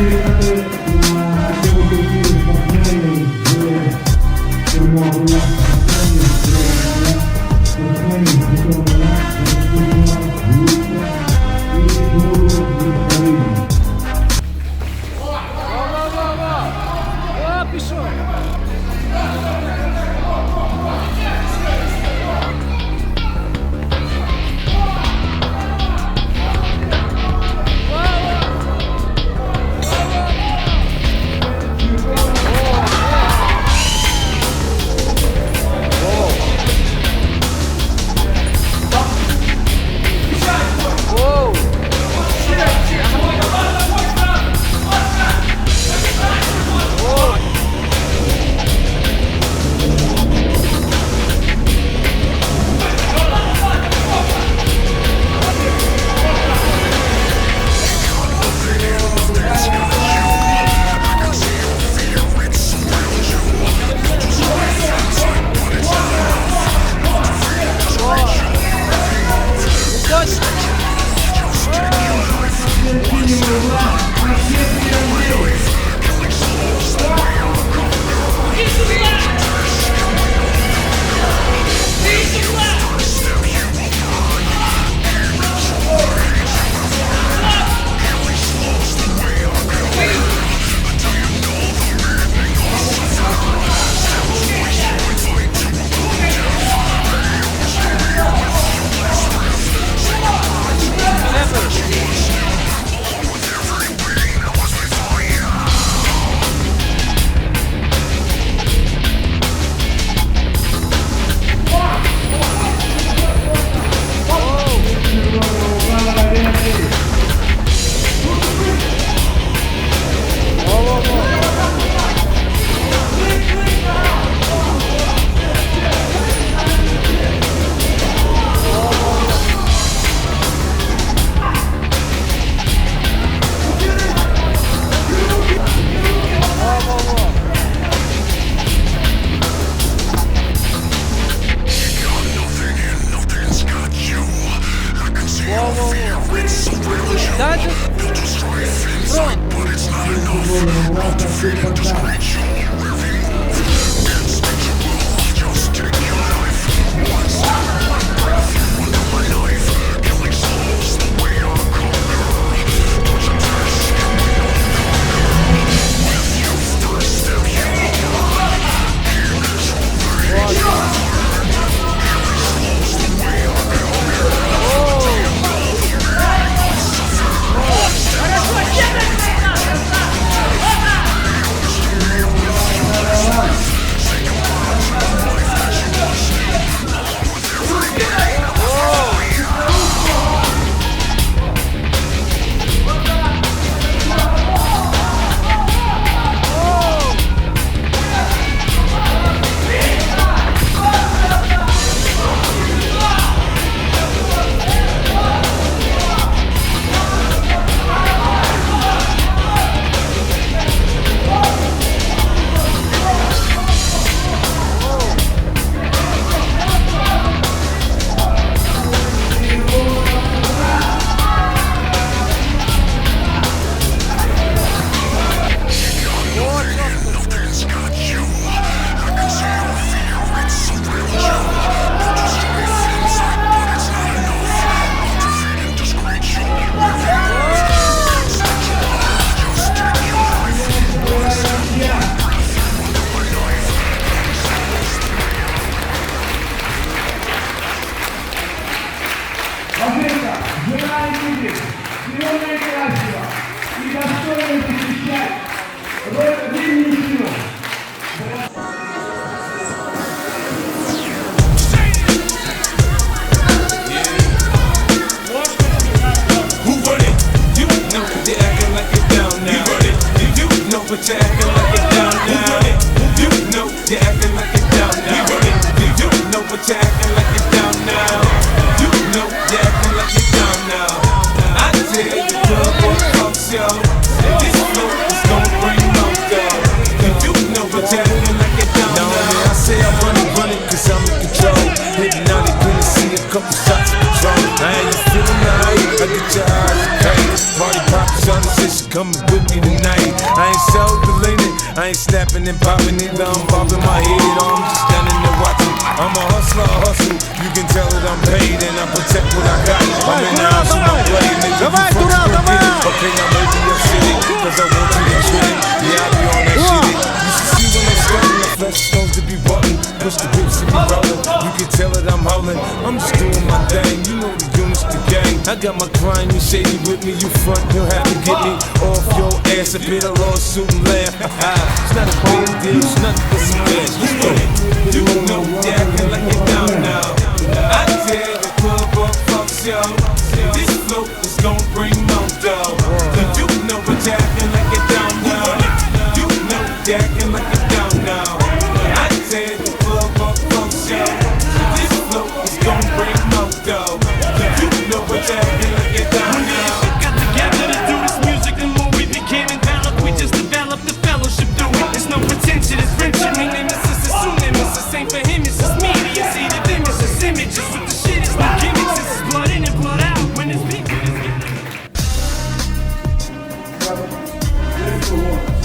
Müzik to feed and to scratch. Shri Shivanayaka ರಾಷ್ಟ್ರ ಈ ರಾಷ್ಟ್ರವನ್ನು ಅಭಿನಂದಿಸುವ But you're acting like it down now. You know you're acting like it down now. You know what you're acting. coming with me tonight. I ain't self related, I ain't snapping and popping it. I'm bobbing my head, I'm just standing there watching. I'm a hustler, a hustle. You can tell that I'm paid and I protect what I got. I'm in the house with my blade, nigga. You fucking forget it. Okay, I'm over your city, cause I want to get it. Yeah, I be on that shit. You should see when I'm starting, the flesh supposed to be rotten. Push the grips to be rolling. You can tell that I'm howling. I'm just doing my thing. You I got my crime, you shady with me. You front, you'll have to get me off your ass. A bit of lawsuit and laugh. it's not a big deal, it's nothing but some cash. You know you acting like you down now. I tear the club up, fuck yo. This flow is gon' bring no dough. You know what you acting like you down now. You know you When